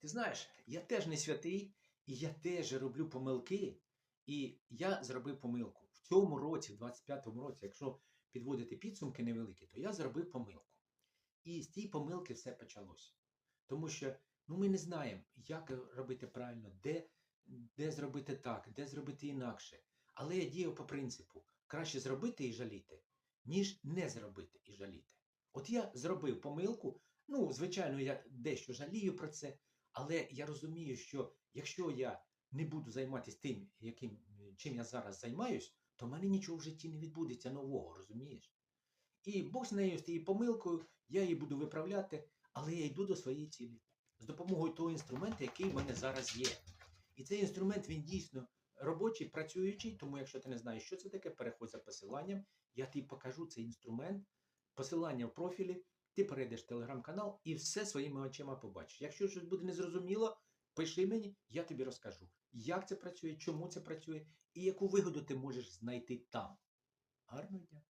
Ти знаєш, я теж не святий, і я теж роблю помилки. І я зробив помилку. В цьому році, в 25-му році, якщо підводити підсумки невеликі, то я зробив помилку. І з тієї помилки все почалося. Тому що ну, ми не знаємо, як робити правильно, де, де зробити так, де зробити інакше. Але я діяв по принципу: краще зробити і жаліти, ніж не зробити і жаліти. От я зробив помилку. Ну, звичайно, я дещо жалію про це, але я розумію, що якщо я не буду займатися тим, яким, чим я зараз займаюсь, то в мене нічого в житті не відбудеться нового, розумієш? І Бог з нею, з тією помилкою, я її буду виправляти, але я йду до своєї цілі з допомогою того інструменту, який в мене зараз є. І цей інструмент він дійсно робочий, працюючий, тому якщо ти не знаєш, що це таке, переходь за посиланням, я тобі покажу цей інструмент, посилання в профілі, ти перейдеш в телеграм-канал і все своїми очима побачиш. Якщо щось буде незрозуміло, пиши мені, я тобі розкажу, як це працює, чому це працює і яку вигоду ти можеш знайти там. Гарного дня!